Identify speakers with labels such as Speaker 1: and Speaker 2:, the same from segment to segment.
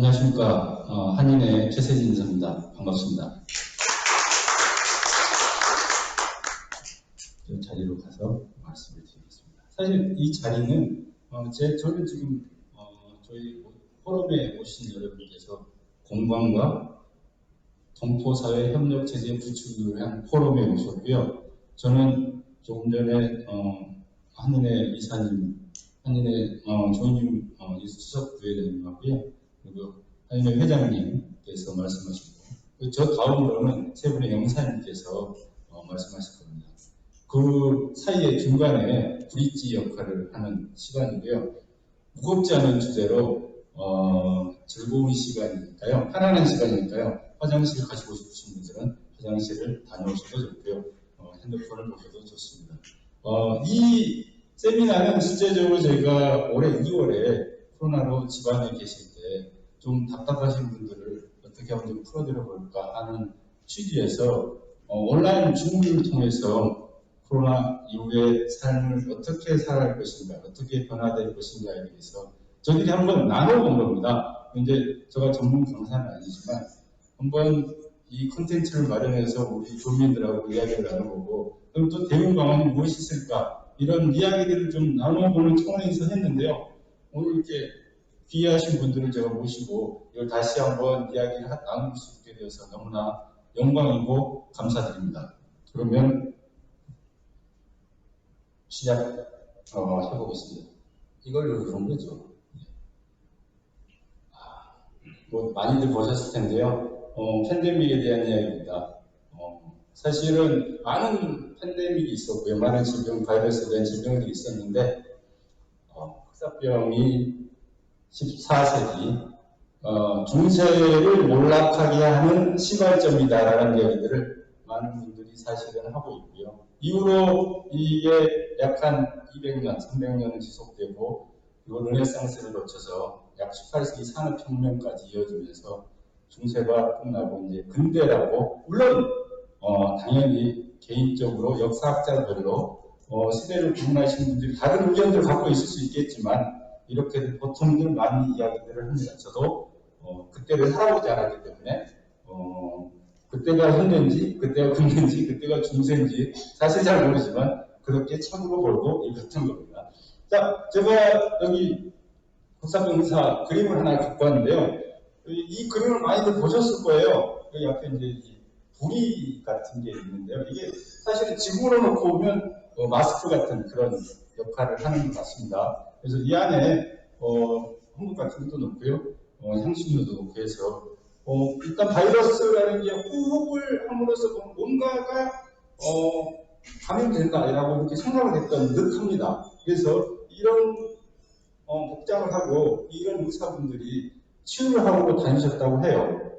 Speaker 1: 안녕하십니까. 어, 한인의 최세진 인사입니다. 반갑습니다. 이 자리로 가서 말씀을 드리겠습니다. 사실 이 자리는 어, 제 저는 지금 어, 저희 포럼에 오신 여러분께서 공방과 동포사회 협력 체제 구축을 위한 포럼에 오셨고요. 저는 조금 전에 어, 한인의 이사님, 한인의 어, 조님 어, 수석 부회장님하고요. 그리고 한인의 회장님께서 말씀하시고 그저 다음으로는 세 분의 영사님께서 어, 말씀하실 겁니다. 그 사이에 중간에 브릿지 역할을 하는 시간이고요. 무겁지 않은 주제로 어, 즐거운 시간이니까요. 편안한 시간이니까요. 화장실 가시고 싶으신 분들은 화장실을 다녀오셔도 좋고요. 어, 핸드폰을 보셔도 좋습니다. 어, 이 세미나는 실제적으로 저희가 올해 2월에 코로나로 집안에 때 좀 답답하신 분들을 어떻게 하면 좀 풀어드려 볼까 하는 취지에서 어, 온라인 줌을 통해서 코로나 이후의 삶을 어떻게 살아갈 것인가, 어떻게 변화될 것인가에 대해서 저희들이 한번 나눠본 겁니다. 이제 제가 전문 강사는 아니지만 한번 이 콘텐츠를 마련해서 우리 주민들하고 이야기를 나눠보고 그럼 또 대응 방안이 무엇이 있을까 이런 이야기들을 좀 나눠보는 차원에서 했는데요. 오늘 이렇게 귀하신 분들을 제가 모시고 이걸 다시 한번 이야기를 하- 나눌 수 있게 되어서 너무나 영광이고 감사드립니다. 그러면 시작 어, 해보겠습니다. 이걸로 그런 거죠. 아, 뭐 많이들 보셨을 텐데요. 어, 팬데믹에 대한 이야기입니다. 어, 사실은 많은 팬데믹이 있었고요. 많은 질병, 바이러스에 대한 질병들이 있었는데 어, 흑사병이 14세기 어, 중세를 몰락하게 하는 시발점이다라는 이야기들을 많은 분들이 사실은 하고 있고요. 이후로 이게 약 한 200년, 300년은 지속되고 그리고 르네상스를 거쳐서 약 18세기 산업혁명까지 이어지면서 중세가 끝나고 이제 근대라고 물론 어, 당연히 개인적으로 역사학자별로 어, 시대를 구분하시는 분들이 다른 의견을 갖고 있을 수 있겠지만 이렇게 보통들 많이 이야기들을 합니다. 저도 어, 그때를 살아보지 않았기 때문에 어, 그때가 현대인지 그때가 근대인지 그때가 중세인지 사실 잘 모르지만 그렇게 참고 벌고 읽었던 겁니다. 자, 제가 여기 국사병사 그림을 하나 갖고 왔는데요. 이, 이 그림을 많이들 보셨을 거예요. 여기 앞에 이제 이 부리 같은 게 있는데요. 이게 사실은 지붕으로 놓고 보면 어, 마스크 같은 그런 역할을 하는 것 같습니다. 그래서 이 안에 어, 한국 같은 것도 넣고요. 어, 향신료도 넣고 해서 어, 일단 바이러스라는 게 호흡을 함으로써 뭐 뭔가가 어, 감염된다라고 이렇게 생각을 했던 듯합니다. 그래서 이런 어, 복장을 하고 이런 의사분들이 치료를 하고 다니셨다고 해요.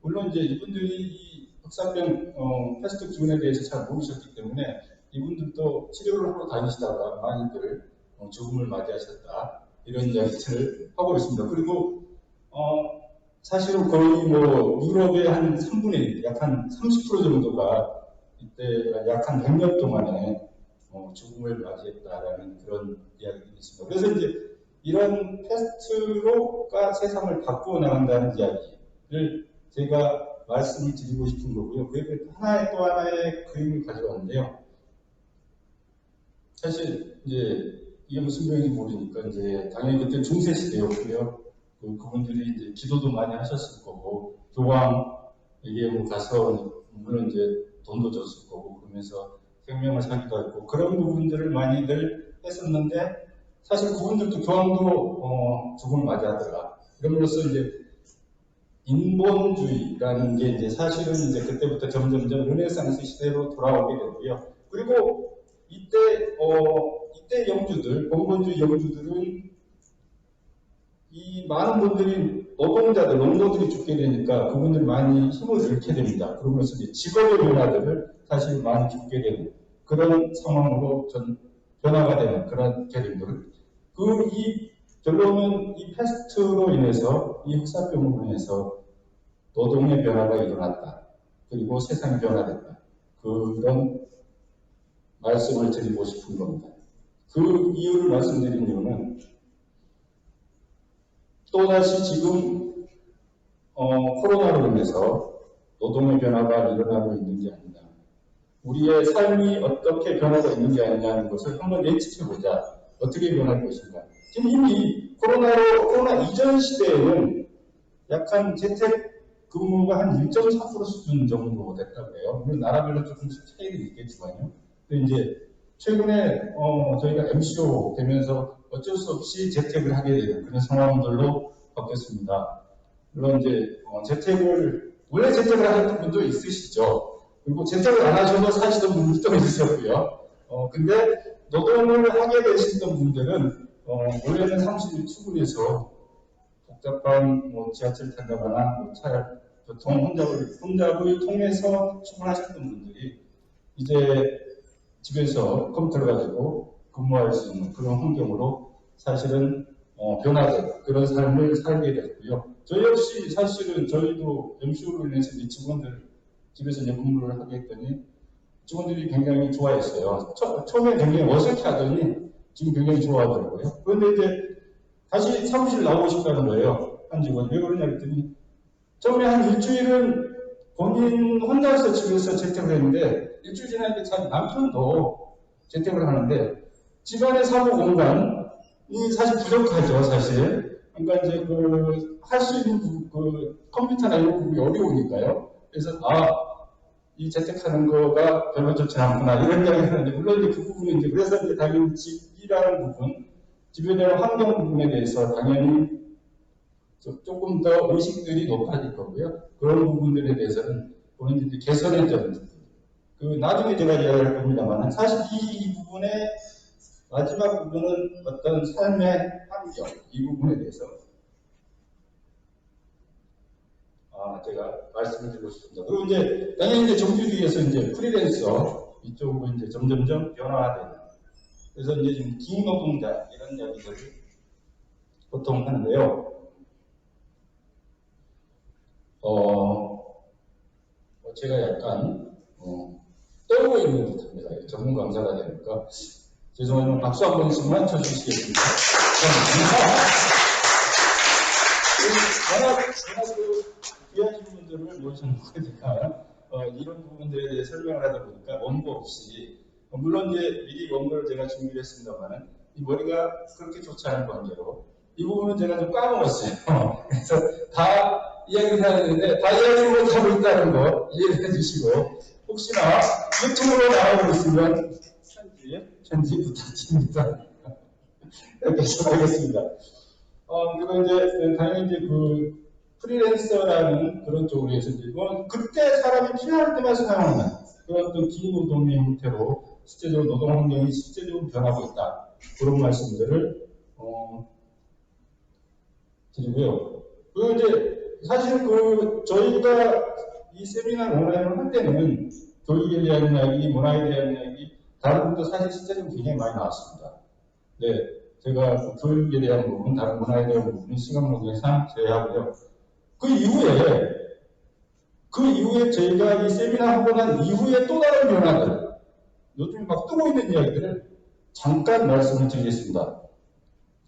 Speaker 1: 물론 이제 이분들이 이 흑사병 어, 패스트 기운에 대해서 잘 모르셨기 때문에 이분들도 치료를 하고 다니시다가 많이들 어, 죽음을 맞이하셨다 이런 이야기들을 하고 있습니다. 그리고 어, 사실은 거의 뭐 유럽의 한 3분의 1, 약 한 30% 정도가 이때 약 한 100년 동안에 어, 죽음을 맞이했다라는 그런 이야기가 있습니다. 그래서 이제 이런 패스트로가 세상을 바꾸어 나간다는 이야기를 제가 말씀을 드리고 싶은 거고요. 그에 하나의 또 하나의 그림을 가져왔는데요. 사실 이제 이게 무슨 병인지 모르니까 이제 당연히 그때 중세 시대였고요. 그, 그분들이 이제 기도도 많이 하셨을 거고 교황에게 뭐 가서 물론 이제 돈도 줬을 거고 그러면서 생명을 사기도 했고 그런 부분들을 많이들 했었는데 사실 그분들도 교황도 어, 죽음을 맞이하더라. 이럼으로써 이제 인본주의라는 게 이제 사실은 이제 그때부터 점점점 르네상스 시대로 돌아오게 되고요. 그리고 이때 어 이때 영주들 봉건주의 영주들은 이 많은 분들이 노동자들 농노들이 죽게 되니까 그분들이 많이 힘을 잃게 됩니다. 그러면서 이제 직업의 변화들을 사실 많이 죽게 되는 그런 상황으로 전 변화가 되는 그런 계층들. 그이 결론은 이 패스트로 인해서 이 흑사병으로 인해서 노동의 변화가 일어났다. 그리고 세상이 변화됐다. 그런 말씀을 드리고 싶은 겁니다. 그 이유를 말씀드린 이유는 또다시 지금 어, 코로나로 인해서 노동의 변화가 일어나고 있는 게 아니냐. 우리의 삶이 어떻게 변하고 있는 게 아니냐는 것을 한번 예측해보자. 어떻게 변할 것인가. 지금 이미 코로나로, 코로나 이전 시대에는 약한 재택 근무가 한 1.4% 수준 정도 됐다고 해요. 물론 나라별로 조금씩 차이는 있겠지만요. 이제 최근에 어, 저희가 MCO 되면서 어쩔 수 없이 재택을 하게 되는 그런 상황들로 바뀌었습니다. 물론 이제 어, 재택을 원래 재택을 하셨던 분도 있으시죠. 그리고 재택을 안 하셔도 사시던 분들도 있으셨고요. 어, 근데 노동을 하게 되시던 분들은 어, 원래는 사무실 출근해서 복잡한 뭐 지하철 탄다거나 뭐 차, 교통 혼잡을, 혼잡을 통해서 출근하셨던 분들이 이제 집에서 컴퓨터를 가지고 근무할 수 있는 그런 환경으로 사실은 어, 변화된 그런 삶을 살게 됐고요. 저희 역시 사실은 저희도 MCO로 인해서 이제 직원들 집에서 이제 근무를 하게 했더니 직원들이 굉장히 좋아했어요. 처, 처음에 굉장히 어색해 하더니 지금 굉장히 좋아하더라고요. 그런데 이제 다시 사무실 나오고 싶다는 거예요. 한 직원이. 왜 그러냐 했더니 처음에 한 일주일은 본인 혼자서 집에서 재택을 했는데 일주일 지나니까 자기 남편도 재택을 하는데 집안의 사무 공간이 사실 부족하죠, 사실. 그러니까 이제 그 할 수 있는 부, 그 컴퓨터나 이런 부분이 어려우니까요. 그래서 아, 이 재택하는 거가 별로 좋지 않구나 이런 이야기를 하는데 물론 이제 그 부분은 이제 그래서 이제 당연히 집이라는 부분, 집에 대한 환경 부분에 대해서 당연히 조금 더 의식들이 높아질 거고요. 그런 부분들에 대해서는 본인들이 개선해야 되는 그 나중에 제가 이야기할 겁니다만 사실 이 부분의 마지막 부분은 어떤 삶의 환경 이 부분에 대해서 아 제가 말씀을 드리고 싶습니다. 그리고 이제 당연히 이제 정규직에서 이제 프리랜서 이쪽으로 이제 점점점 변화되는 그래서 이제 지금 긴 노동자 이런 이야기들을 보통 하는데요. 어, 제가 약간 어, 떨고 있는 듯합니다. 전문 강사가 되니까 죄송하지만 박수 한 번씩만 쳐주시겠습니까? 워낙 워낙 그 귀하신 분들을 모셔놓으니까 어, 이런 부분들에 대해 설명을 하다 보니까 원고 없이 어, 물론 이제 미리 원고를 제가 준비를 했습니다만은 이 머리가 그렇게 좋지 않은 관계로 이 부분은 제가 좀 까먹었어요. 그래서 다 이야기를 해야 되는데 다 이야기를 못하고 있다는 거 이해를 해주시고 혹시나 유튜브로 나오고 있으면 편지, 편지 부탁드립니다. 이렇게 시작하겠습니다. 어, 그리고 이제 당연히 이제 그 프리랜서라는 그런 쪽으로 해서 이제 뭐 그때 사람이 필요할 때만 사용하는 그런 또 기노동의 형태로 실제적으로 노동 환경이 실제적으로 변하고 있다. 그런 말씀들을 어, 드리고요. 그리고 이제 사실 그 저희가 이 세미나 온라인을 할 때는 교육에 대한 이야기, 문화에 대한 이야기, 다른 분도 사실 실제로 굉장히 많이 나왔습니다. 네, 제가 그 교육에 대한 부분, 다른 문화에 대한 부분은 시간 관계상 제외하고요. 그 이후에 그 이후에 저희가 이 세미나 하고 난 이후에 또 다른 변화들, 요즘 막 뜨고 있는 이야기들을 잠깐 말씀을 드리겠습니다.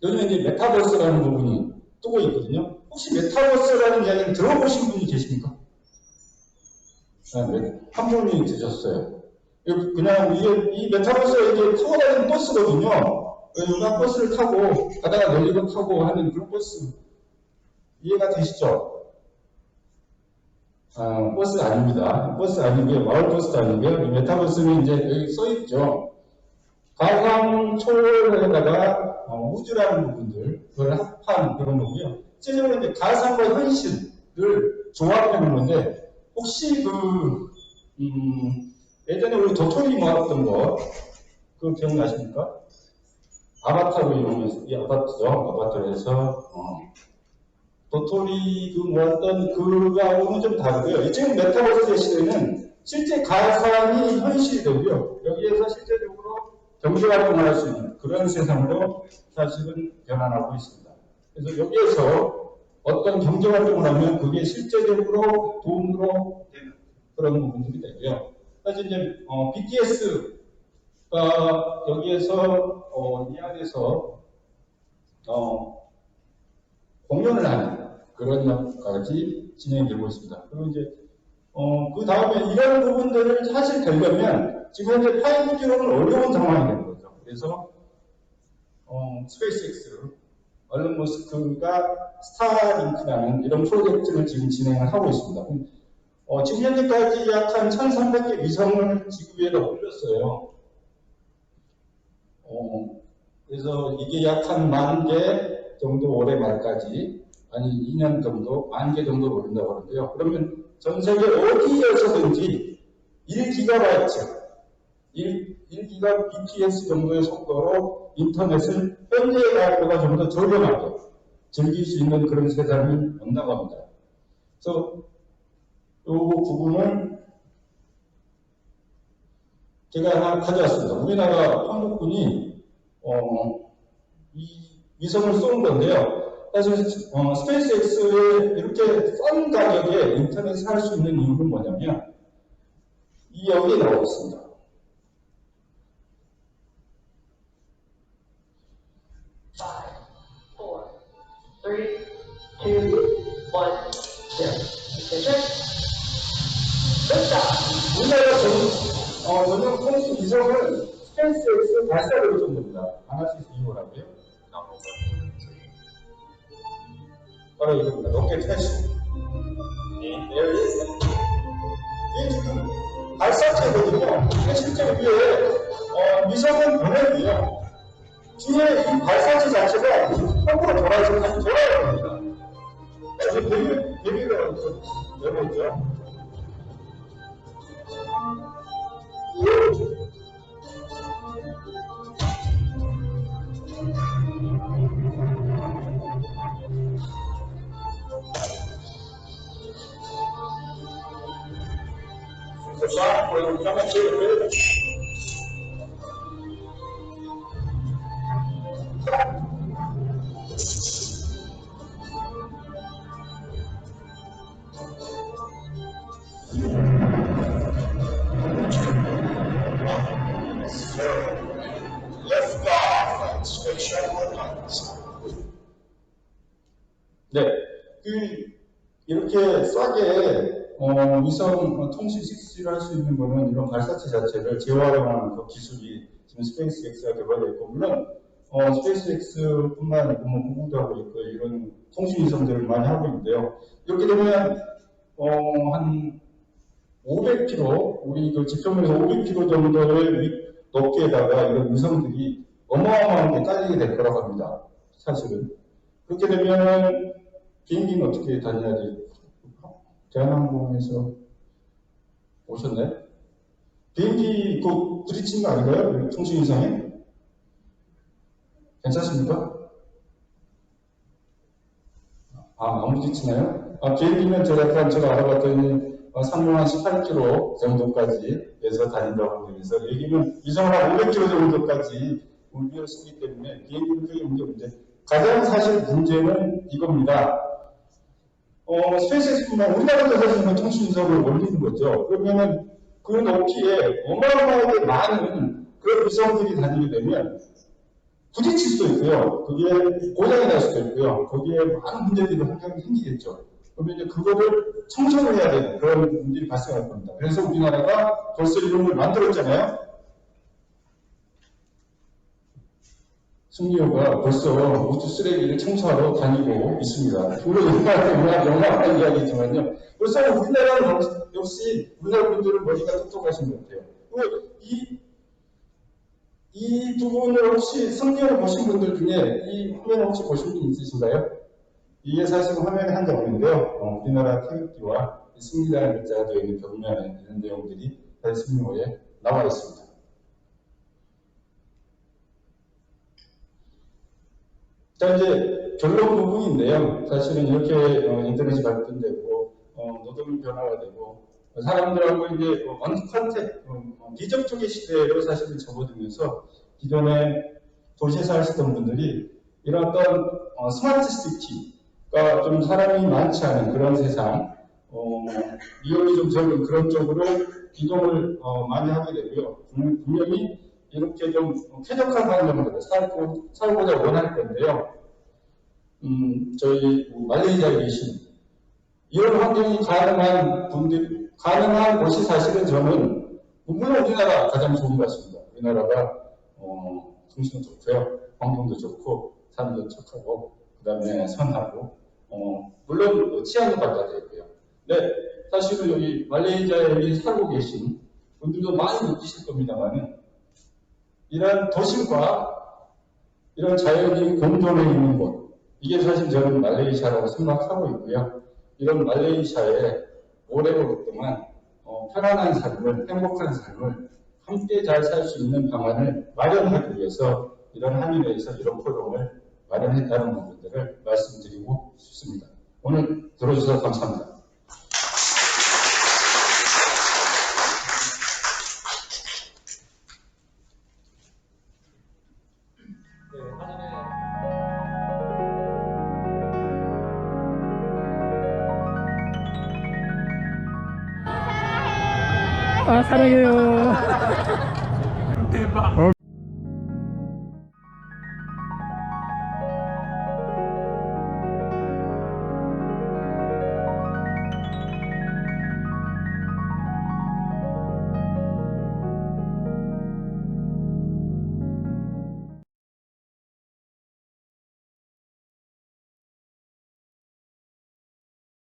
Speaker 1: 요즘에 이제 메타버스라는 부분이 뜨고 있거든요. 혹시 메타버스라는 이야기를 들어보신 분이 계십니까? 네, 한 분이 드셨어요. 그냥 이게 이 메타버스가 이게 타고 다니는 버스거든요. 누가 버스를 타고 가다가 내리고 타고 하는 그런 버스 이해가 되시죠? 아, 버스 아닙니다. 버스 아니고요. 마을 버스도 아니고요. 이 메타버스는 이제 여기 써 있죠. 가상 초월에다가 어, 우주라는 부분들 그걸 합한 그런 거고요. 실제로 이제 가상과 현실을 놓은 건데 혹시 그 음, 예전에 우리 도토리 모았던 거 그거 기억나십니까? 아바타로 이용해서 이 아바타죠. 아바타로 해서 어, 도토리 그 모았던 그거하고는 좀 다르고요. 지금 메타버스 시대는 실제 가상이 현실이 되고요. 여기에서 실제적으로 경제 활동을 할 수 있는 그런 세상으로 사실은 변화하고 있습니다. 그래서 여기에서 어떤 경제활동을 하면 그게 실제적으로 돈으로 되는 그런 부분들이 되고요. 사실 이제 어, BTS가 여기에서 어, 이 안에서 어, 공연을 하는 그런 역까지 진행이 되고 있습니다. 그리고 이제 어, 그 다음에 이런 부분들을 사실 되려면 지금 현재 5G로는 어려운 상황이 된 거죠. 그래서 어, 스페이스X를 얼른 머스크가 스타링크라는 이런 프로젝트를 지금 진행을 하고 있습니다. 어, 지금 현재까지 약 한 1,300개 위성을 지구 위에다 올렸어요. 어, 그래서 이게 약 한 만 개 정도 올해 말까지 아니 2년 정도 만 개 정도 올린다고 하는데요. 그러면 전 세계 어디에서든지 1기가바이트 1, 1기가 bps 정도의 속도로 인터넷을 현재의 가격보다 좀 더 저렴하게 즐길 수 있는 그런 세상이 온다고 합니다. 그래서 이 부분을 제가 하나 가져왔습니다. 우리나라 한국군이 어, 이 위성을 쏜 건데요. 사실 어, 스페이스X에 이렇게 싼 가격에 인터넷을 할 수 있는 이유는 뭐냐면 이 여기에 나와 있습니다.
Speaker 2: Two, one, zero. Ignition. Liftoff.
Speaker 1: 우리나라 전, 어, 통신 위성을 스페이스X 할수 있는 이유라고요? 바로 이겁니다. 로켓 패시. 이게 지금 발사체거든요. 실제 위에 어, 위성은 보내고요. 뒤에 이 발사체 자체가 거꾸로 돌아서 돌아야 됩니다. 지금 네, 그 이렇게 싸게 어, 위성 통신 6G를 할 수 있는 거는 이런 발사체 자체를 재활용하는 그 기술이 지금 스페이스X가 개발되어 있고 물론 어, 스페이스X뿐만 아니고 뭐 구글도 하고 있고 이런 통신 위성들을 많이 하고 있는데요. 이렇게 되면 어, 한 500km 우리 그 지표면에서 500km 정도의 위- 높이에다가 이런 위성들이 어마어마하게 깔리게 될 거라고 합니다. 사실은. 그렇게 되면 비행기는 어떻게 다녀야지? 대한항공에서 오셨나요? 비행기 그 부딪힌 거 아닌가요? 그 통신 이상에? 괜찮습니까? 아, 안 부딪히나요? 아, 비행기는 제가 약간 제가 알아봤더니 어, 상공 한 18km 정도까지 해서 다닌다고. 그래서 여기는 위성을 한 500km 정도까지 울비를 쓰기 때문에 비행기는 크게 문제 문제. 가장 사실 문제는 이겁니다. 어, 스페이스X뿐만 우리나라도 사실 뭐 통신석을 올리는 거죠. 그러면은 그 높이에 어마어마하게 많은 그런 위성들이 다니게 되면 부딪힐 수도 있고요. 그게 고장이 날 수도 있고요. 거기에 많은 문제들이 항상 생기겠죠. 그러면 이제 그거를 청소를 해야 되는 그런 문제이 발생할 겁니다. 그래서 우리나라가 벌써 이런 걸 만들었잖아요. 승리호가 벌써 우주 쓰레기를 청소하러 다니고 있습니다. 물론 얼마나 영화, 영화한 이야기지만요. 벌써 우리나라는 역- 역시 우리나라 분들은 머리가 똑똑하신 것 같아요. 그리고 이, 이 부분을 혹시 승리호를 보신 분들 중에 이 화면 혹시 보신 분 있으신가요? 이게 사실 화면에 한 장면인데요. 어, 우리나라 태극기와 이 승리라는 글자가 되어 있는 벽면에 이런 내용들이 다 승리호에 나와 있습니다. 자, 이제 결론 부분인데요. 사실은 이렇게 어, 인터넷이 발전되고, 어, 노동 변화가 되고, 어, 사람들하고 이제 어, 언컨택, 어, 어, 비접촉의 시대로 사실은 접어들면서 기존에 도시에서 하시던 분들이 이런 어떤 어, 스마트 시티가 좀 사람이 많지 않은 그런 세상, 어, 위험이 좀 적은 그런 쪽으로 이동을 어, 많이 하게 되고요. 분- 분명히 이렇게 좀 쾌적한 환경으로 살고, 살고자 원할 건데요. 음, 저희 말레이시아에 계신 이런 환경이 가능한 분들, 가능한 곳이 사실은 저는, 물론 우리나라 가장 좋은 것 같습니다. 우리나라가, 어, 통신도 좋고요. 환경도 좋고, 사람도 착하고, 그 다음에 선하고, 어, 물론 뭐 치안도 발달되어 있고요. 네, 사실은 여기 말레이시아에 살고 계신 분들도 많이 느끼실 겁니다만은, 이런 도심과 이런 자연이 공존해 있는 곳, 이게 사실 저는 말레이시아라고 생각하고 있고요. 이런 말레이시아에 오래오랫동안 어, 편안한 삶을, 행복한 삶을 함께 잘 살 수 있는 방안을 마련하기 위해서 이런 한인회에서 이런 포럼을 마련했다는 부분들을 말씀드리고 싶습니다. 오늘 들어주셔서 감사합니다.
Speaker 3: 아 사랑해요.